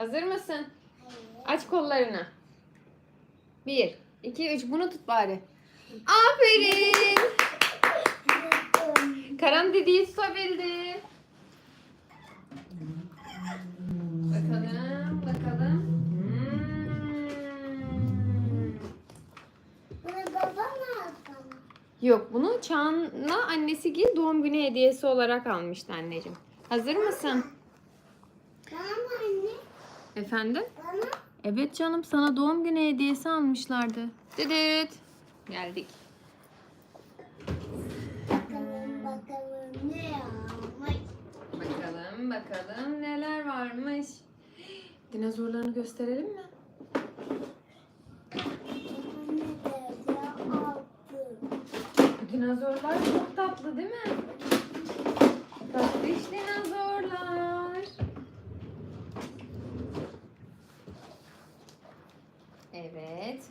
Hazır mısın? Aç kollarını. Bir, iki, üç. Bunu tut bari. Aferin. Karan dediği tutabildi. Bakalım, bakalım. Hmm. Yok bunu Çağan'la annesi Gil doğum günü hediyesi olarak almıştı anneciğim. Hazır mısın? Efendim? Bana. Evet canım sana doğum günü hediyesi almışlardı. Dedet. Geldik. Bakalım bakalım ne almış. Bakalım bakalım neler varmış. Dinozorlarını gösterelim mi? Dinozorlar çok tatlı değil mi? Tatlış dinozorlar. Evet.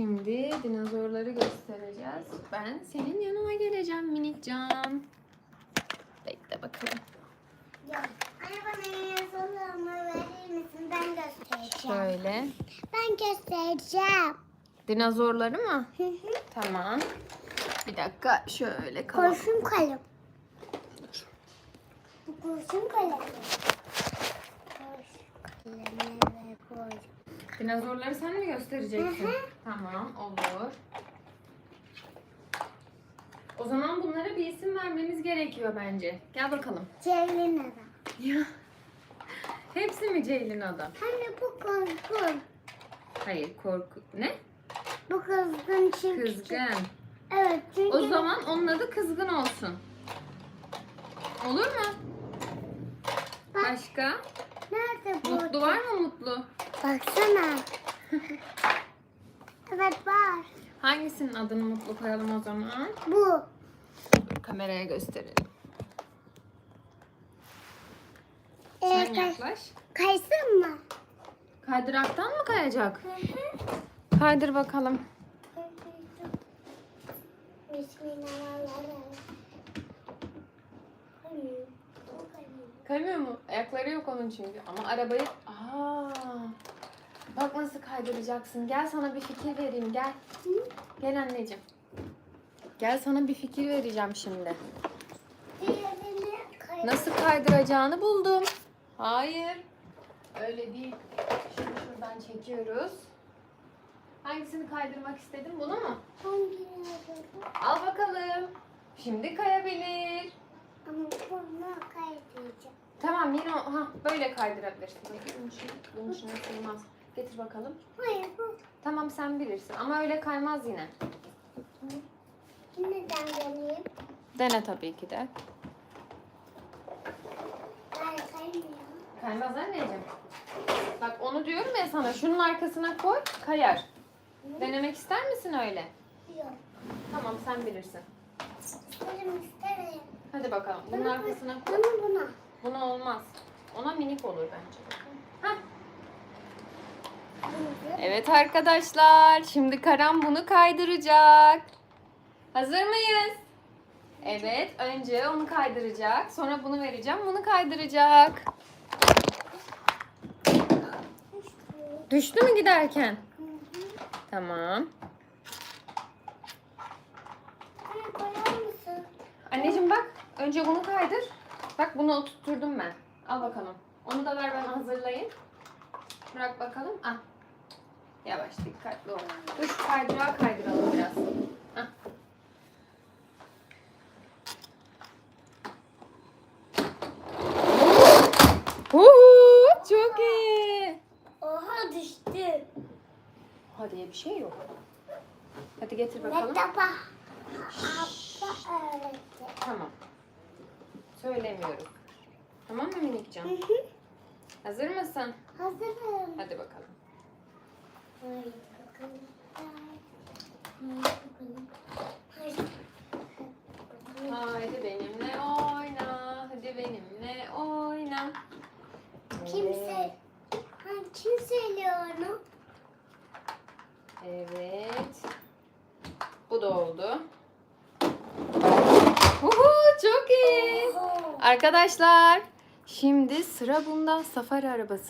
Şimdi dinozorları göstereceğiz. Ben senin yanına geleceğim minikcan. Bekle bakalım. Anne bana yazılımı verir misin? Ben göstereceğim. Şöyle. Ben göstereceğim. Dinozorları mı? Hı hı. Tamam. Bir dakika şöyle kalalım. Kurşun kalem. Bu kurşun kalem. Kurşun kalemi ve kurşun. Dinozorları sen mi göstereceksin? Hı hı. Tamam olur. O zaman bunlara bir isim vermemiz gerekiyor bence. Gel bakalım. Ceylin adam. Ya. Hepsi mi Ceylin adam? Anne bu kızgın. Hayır korku. Ne? Bu kızgın çünkü. Kızgın. Evet çünkü. O zaman onun adı kızgın olsun. Olur mu? Bak. Başka? Nerede bu? Mutlu var mı mutlu? Baksana. evet var. Hangisinin adını mutlu koyalım o zaman? Bu. Kameraya gösterelim. Ee, Sen kay- yaklaş. kaysın mı? Kaydıraktan mı kayacak? Kaydır bakalım. Bismillahirrahmanirrahim. Kaymıyor mu? Ayakları yok onun çünkü. Ama arabayı... Aa, bak nasıl kaydıracaksın. Gel sana bir fikir vereyim. Gel. Gel anneciğim. Gel sana bir fikir vereceğim şimdi. Nasıl kaydıracağını buldum. Hayır. Öyle değil. Şimdi şuradan çekiyoruz. Hangisini kaydırmak istedin? Bunu mu? Hangini? Al bakalım. Şimdi kayabilir. Ama bunu kaydedeceğim. Tamam yine o, ha, böyle kaydırabilirsin. Bakayım bunun içine, bunun içine sığmaz. Getir bakalım. Hayır bu. Tamam sen bilirsin ama öyle kaymaz yine. Neden deneyeyim? Dene tabii ki de. Ben kaymıyorum. Kaymaz anneciğim. Bak onu diyorum ya sana şunun arkasına koy kayar. Denemek ister misin öyle? Yok. Tamam sen bilirsin. İsterim isterim. Hadi bakalım bunun arkasına koy. Bana buna. Buna olmaz. Ona minik olur bence. Hah. Evet arkadaşlar şimdi Karan bunu kaydıracak. Hazır mıyız? Evet önce onu kaydıracak. Sonra bunu vereceğim bunu kaydıracak. Düştü mü giderken? Tamam. Anneciğim bak önce bunu kaydır. Bak bunu oturtturdum ben. Al bakalım. Onu da ver ben hazırlayayım. Bırak bakalım. Ah. Yavaş dikkatli ol. Dur şu kaydırağı kaydıralım biraz. Ah. Huhu, çok iyi. Oha düştü. Hadi bir şey yok. Hadi getir bakalım. Merhaba. Söylemiyorum. Tamam mı minikcan? Hı hı. Hazır mısın? Hazırım. Hadi bakalım. Haydi benimle oyna. Hadi benimle oyna. Kimse, kim söylüyor onu? Evet. Bu da oldu. Uhu, çok iyi. Oho. Arkadaşlar Şimdi sıra bunda safari arabası.